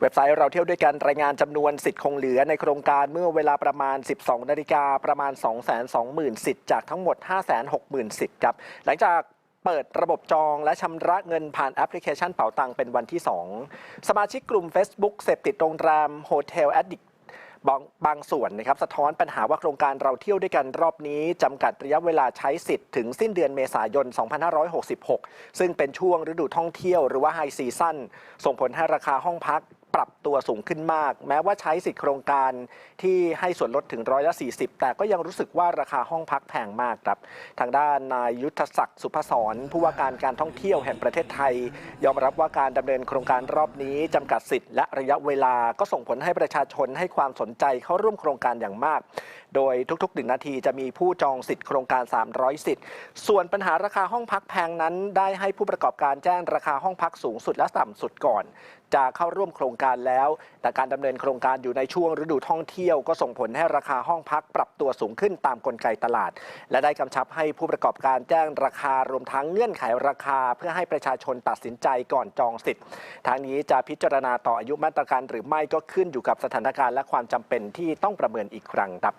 เว็บไซต์เราเที่ยวด้วยกันรายงานจำนวนสิทธิ์คงเหลือในโครงการเมื่อเวลาประมาณ 12 นาฬิกาประมาณ 220,000 สิทธิ์จากทั้งหมด 560,000 สิทธิ์ครับ หลังจากเปิดระบบจองและชำระเงินผ่านแอปพลิเคชันเป๋าตังเป็นวันที่ 2 สมาชิกกลุ่ม Facebook เสพติดโรงแรมโฮเทลแอดดิกบางบางส่วนนะครับสะท้อนปัญหาว่าโครงการเราเที่ยวด้วยกันรอบนี้จำกัดระยะเวลาใช้สิทธิ์ถึงสิ้นเดือนเมษายน 2566 ซึ่งเป็นช่วงฤดูท่องเที่ยวหรือว่าไฮซีซั่นส่งผลให้ราคาห้องพัก ปรับ ตัวสูงขึ้นมาก แม้ว่าใช้สิทธิโครงการที่ให้ส่วนลดถึงร้อยละ40 แต่ก็ยังรู้สึกว่าราคาห้องพักแพงมากครับ ทางด้านนายยุทธศักดิ์สุพศรผู้ว่าการการท่องเที่ยวแห่งประเทศไทย ยอมรับว่าการดำเนินโครงการรอบนี้จำกัดสิทธิ์และระยะเวลาก็ส่งผลให้ประชาชนให้ความสนใจเข้าร่วมโครงการอย่างมาก โดยทุกๆหนึ่งนาทีจะมีผู้จองสิทธิ์โครงการ 300 สิทธิ์ ส่วนปัญหาราคาห้องพักแพงนั้น ได้ให้ผู้ประกอบการแจ้งราคาห้องพักสูงสุดและต่ำสุดก่อน จะเข้าร่วมโครงการแล้วแต่การดำเนินโครงการอยู่ในช่วงฤดูท่องเที่ยวก็ส่งผลให้ราคาห้องพักปรับตัวสูงขึ้นตามกลไกตลาด และได้กำชับให้ผู้ประกอบการแจ้งราคารวมทั้งเงื่อนไขราคา เพื่อให้ประชาชนตัดสินใจก่อนจองสิทธิ์ทางนี้จะพิจารณาต่ออายุมาตรการหรือไม่ก็ขึ้นอยู่กับสถานการณ์และความจำเป็นที่ต้องประเมินอีกครั้งครับ